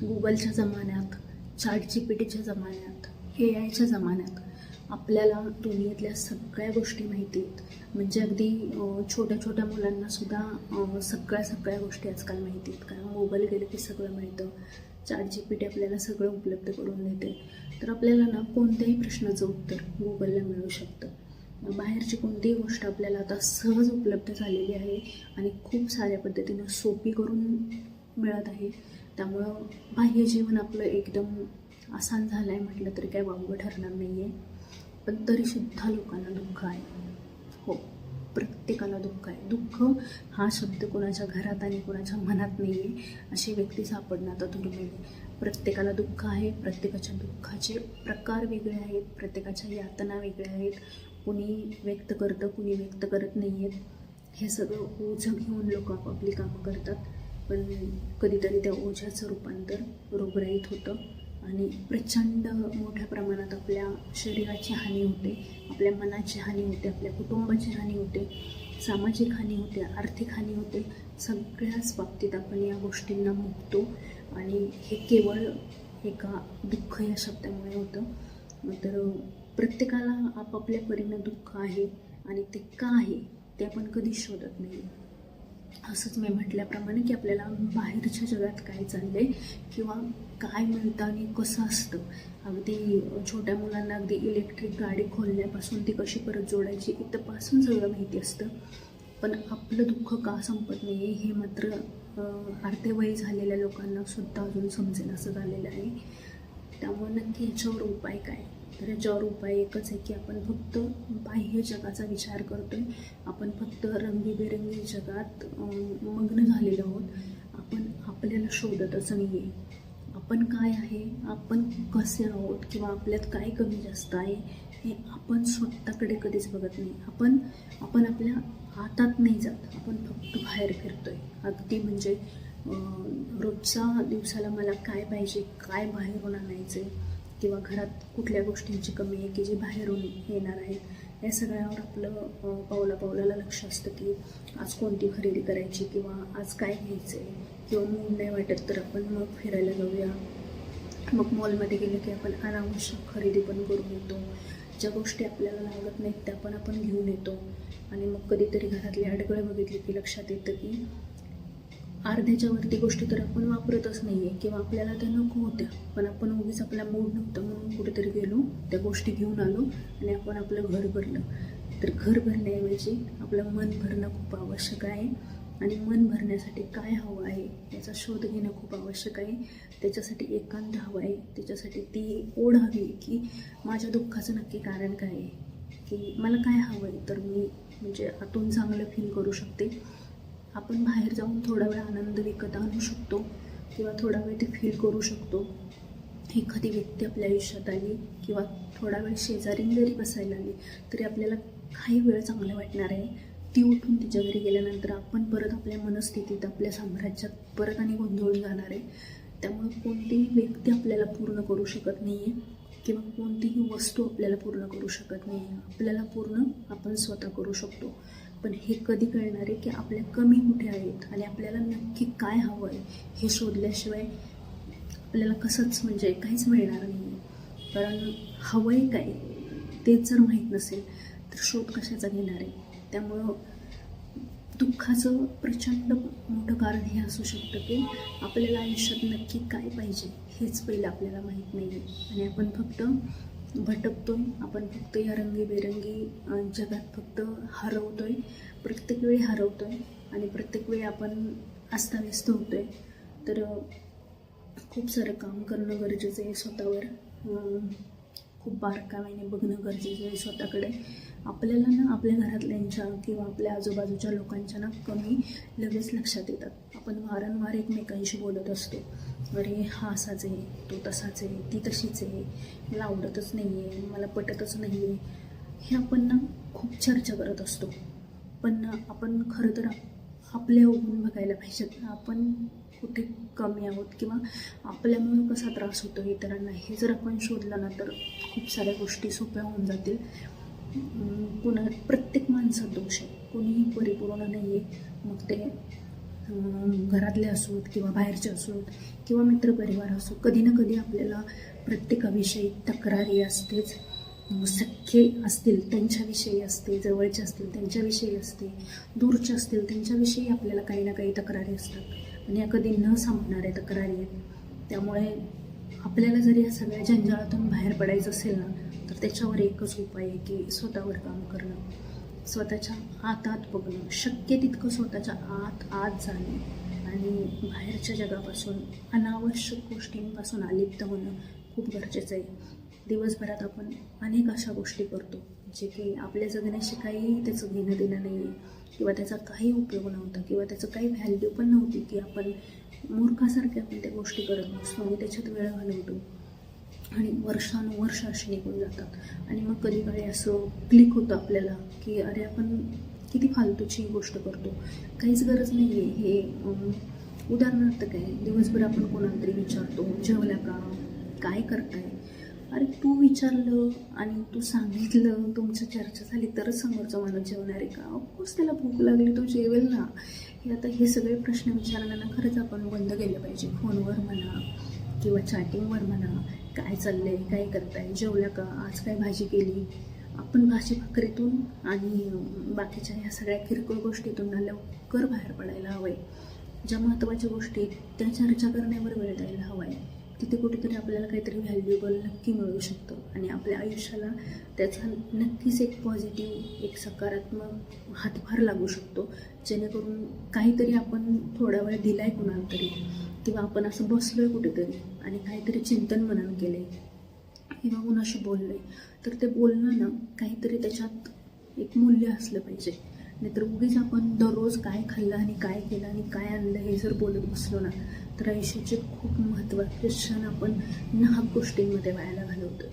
गुगलच्या जमान्यात chat G P टीच्या जमान्यात ए आयच्या जमान्यात आपल्याला दुनियेतल्या सगळ्या गोष्टी माहिती आहेत. म्हणजे अगदी छोट्या छोट्या मुलांनासुद्धा सगळ्या सगळ्या गोष्टी आजकाल माहिती आहेत. कारण मोबाईल गेले की सगळं मिळतं. चाट जी पी टी आपल्याला सगळं उपलब्ध करून देते. तर आपल्याला ना कोणत्याही प्रश्नाचं उत्तर गुगलला मिळू शकतं. बाहेरची कोणतीही गोष्ट आपल्याला आता सहज उपलब्ध झालेली आहे आणि खूप साऱ्या पद्धतीनं सोपी करून मिळत आहे. त्यामुळं बाह्य जीवन आपलं एकदम आसान झालं आहे म्हटलं तरी काय वावगं ठरणार नाही आहे पण तरीसुद्धा लोकांना दुःख आहे. हो प्रत्येकाला दुःख आहे. दुःख हा शब्द कोणाच्या घरात आणि कोणाच्या मनात नाही आहे अशी व्यक्ती सापडणं आता दुर्मिळ आहे. प्रत्येकाला दुःख आहे प्रत्येकाच्या दुःखाचे प्रकार वेगळे आहेत प्रत्येकाच्या यातना वेगळ्या आहेत. कुणी व्यक्त करतं कुणी व्यक्त करत नाही आहेत हे सगळं ओझं घेऊन लोक आपापली कामं करतात. पण कधीतरी त्या ओझ्याचं रूपांतर रोगराईत होतं आणि प्रचंड मोठ्या प्रमाणात आपल्या शरीराची हानी होते आपल्या मनाची हानी होते आपल्या कुटुंबाची हानी होते सामाजिक हानी होते आर्थिक हानी होते सगळ्याच बाबतीत आपण या गोष्टींना मुकतो आणि हे केवळ एका दुःख या शब्दामुळे होतं. तर प्रत्येकाला आपापल्या परीनं दुःख आहे आणि ते का आहे ते आपण कधी शोधत नाही असंच मी म्हटल्याप्रमाणे की आपल्याला बाहेरच्या जगात काय चाललं आहे किंवा काय मिळतं आणि कसं असतं? अगदी छोट्या मुलांना अगदी इलेक्ट्रिक गाडी खोलण्यापासून ती कशी परत जोडायची इथंपासून सगळं माहिती असतं. पण आपलं दुःख का संपत नाही आहे हे मात्र अर्धेवयी झालेल्या लोकांना सुद्धा अजून समजेल असं झालेलं आहे. त्यामुळे नक्की याच्यावर उपाय काय? तर याच्यावर उपाय एकच आहे की आपण फक्त बाह्य जगाचा विचार करतोय. आपण फक्त रंगीबेरंगी जगात मग्न झालेलो आहोत. आपण आपल्याला शोधतच नाही आहे आपण काय आहे आपण कसे आहोत किंवा आपल्यात काय कमी जास्त आहे हे आपण स्वतःकडे कधीच बघत नाही. आपण आपण आपल्या हातात नाही जात. आपण फक्त बाहेर फिरतोय. अगदी म्हणजे रोजच्या दिवसाला मला काय पाहिजे काय बाहेरून आणायचं आहे किंवा घरात कुठल्या गोष्टींची कमी आहे की जी बाहेरून येणार आहेत या सगळ्यावर आपलं पावला पावलाला लक्ष असतं की आज कोणती खरेदी करायची किंवा आज काय घ्यायचं आहे किंवा मूड नाही वाटत तर आपण मग फिरायला जाऊया. मग मॉलमध्ये गेलं की आपण अनावश्यक खरेदी पण करून येतो. ज्या गोष्टी आपल्याला लागत नाहीत त्या पण आपण घेऊन येतो. आणि मग कधीतरी घरातले अडगळे बघितले की लक्षात येतं की अर्ध्याच्या वरती गोष्टी तर आपण वापरतच नाही आहे किंवा आपल्याला त्या नको होत्या. पण आपण उगीच आपला मूड नव्हतं म्हणून कुठेतरी गेलो त्या गोष्टी घेऊन आलो आणि आपण आपलं घर भरलं. तर घर भरण्याऐवजी आपलं मन भरणं खूप आवश्यक आहे. आणि मन भरण्यासाठी काय हवं आहे याचा शोध घेणं खूप आवश्यक आहे. त्याच्यासाठी एकांत हवं आहे. त्याच्यासाठी ती ओढ हवी की माझ्या दुःखाचं नक्की कारण काय आहे. की मला काय हवं आहे तर मी म्हणजे आतून चांगलं फील करू शकते. आपण बाहेर जाऊन थोडा वेळ आनंद विकत आणू शकतो किंवा थोडा वेळ ते फील करू शकतो. एखादी व्यक्ती आपल्या आयुष्यात आली किंवा थोडा वेळ शेजारी जरी बसायला आली तरी आपल्याला काही वेळ चांगलं वाटणार आहे. ती उठून तिच्या घरी गेल्यानंतर आपण परत आपल्या मनस्थितीत आपल्या साम्राज्यात परत आणि गोंधळून जाणार आहे. त्यामुळे कोणतीही व्यक्ती आपल्याला पूर्ण करू शकत नाही आहे किंवा कोणतीही वस्तू आपल्याला पूर्ण करू शकत नाही आहे आपल्याला पूर्ण आपण स्वतः करू शकतो. पण हे कधी कळणार आहे की आपल्या कमी कुठे आहेत आणि आपल्याला नक्की काय हवं आहे हे शोधल्याशिवाय आपल्याला कसंच म्हणजे काहीच मिळणार नाही कारण हवं आहे काय तेच जर माहीत नसेल तर शोध कशाचा घेणार आहे? त्यामुळं दुःखाचं प्रचंड मोठं कारण हे असू शकतं की आपल्याला आयुष्यात नक्की काय पाहिजे हेच पहिलं आपल्याला माहीत नाही आहे आणि आपण फक्त भटकतोय आपण फक्त या रंगीबेरंगी जगात फक्त हरवतोय. प्रत्येक वेळी हरवतोय आणि प्रत्येक वेळी आपण अस्ताव्यस्त होतोय. तर खूप सारं काम करणं गरजेचं आहे स्वतःवर. खूप बारकाव्याने बघणं गरजेचं आहे स्वतःकडे. आपल्याला ना आपल्या घरातल्यांच्या किंवा आपल्या आजूबाजूच्या लोकांच्या ना कमी लगेच लक्षात येतात. आपण वारंवार एकमेकांशी बोलत असतो. अरे हा असाच आहे तो तसाच आहे ती तशीच आहे मला आवडतच नाही आहे मला पटतच नाही आहे हे आपण ना खूप चर्चा करत असतो. पण आपण खरं तर आपल्या उघडून बघायला पाहिजेत आपण कुठे कमी आहोत किंवा आपल्यामुळे कसा त्रास होतो इतरांना हे जर आपण शोधलं ना तर खूप साऱ्या गोष्टी सोप्या होऊन जातील. पुन्हा प्रत्येक माणसात दोष आहे. कोणीही परिपूर्ण नाही आहे मग ते घरातले असोत किंवा बाहेरचे असोत किंवा मित्रपरिवार असो कधी ना कधी आपल्याला प्रत्येकाविषयी तक्रारी असतेच. सख्खे असतील त्यांच्याविषयी असते जवळचे असतील त्यांच्याविषयी असते दूरचे असतील त्यांच्याविषयी आपल्याला काही ना काही तक्रारी असतात. आणि या कधी न संपणाऱ्या तक्रारी आहेत. त्यामुळे आपल्याला जरी या सगळ्या जंजाळातून बाहेर पडायचं असेल ना तर त्याच्यावर एकच उपाय आहे की स्वतःवर काम करणं. स्वतःच्या आत आत बघणं. शक्य तितकं स्वतःच्या आत आत जाणं आणि बाहेरच्या जगापासून अनावश्यक गोष्टींपासून अलिप्त होणं खूप गरजेचं आहे. दिवसभरात आपण अनेक अशा गोष्टी करतो जे की आपल्या जगण्याशी काही त्याचं घेणं देणं नाही आहे किंवा त्याचा काही उपयोग नव्हता किंवा त्याचं काही व्हॅल्यू पण नव्हती की आपण मूर्खासारखे आपण त्या गोष्टी करत नसतो आणि त्याच्यात वेळ घालवतो आणि वर्षानुवर्ष अशी निघून जातात. आणि मग कधी काळी असं क्लिक होतं आपल्याला की अरे आपण किती फालतूची गोष्ट करतो. काहीच गरज नाही आहे हे उदाहरणार्थ काय दिवसभर आपण कोणाला तरी विचारतो जेवल्या का काय करताय? अरे तू विचारलं आणि तू सांगितलं तुमची चर्चा झाली तरच समोरचं माणूस जेवणार आहे का? ऑफकोर्स त्याला भूक लागली तो जेवेल ना. हे आता हे सगळे प्रश्न विचारण्याला खरंच आपण बंद केलं पाहिजे. फोनवर म्हणा किंवा चॅटिंगवर म्हणा. काय चाललं आहे काय करताय जेवल्या का? आज काय भाजी केली? आपण भाजी भाकरीतून आणि बाकीच्या ह्या सगळ्या किरकोळ गोष्टीतून ना लवकर बाहेर पडायला हवं आहे ज्या महत्त्वाच्या गोष्टी आहेत, त्या चर्चा करण्यावर वेळ द्यायला हवा आहे तिथे कुठेतरी आपल्याला काहीतरी व्हॅल्युएबल नक्की मिळू शकतं. आणि आपल्या आयुष्याला त्याचा नक्कीच एक पॉझिटिव्ह एक सकारात्मक हातभार लागू शकतो. जेणेकरून काहीतरी आपण थोडा वेळ दिला आहे कुणाला तरी. किंवा आपण असं बसलो आहे कुठेतरी आणि काहीतरी चिंतन मनन आहे किंवा कुणाशी आहे तर ते बोलणं ना काहीतरी त्याच्यात एक मूल्य असलं पाहिजे. नाहीतर उगीच आपण दररोज काय खाल्लं आणि काय केलं आणि काय आणलं हे जर बोलत बसलो ना तर आयुष्याचे खूप महत्त्वाचे क्षण आपण नाहक गोष्टींमध्ये व्हायला घालवतो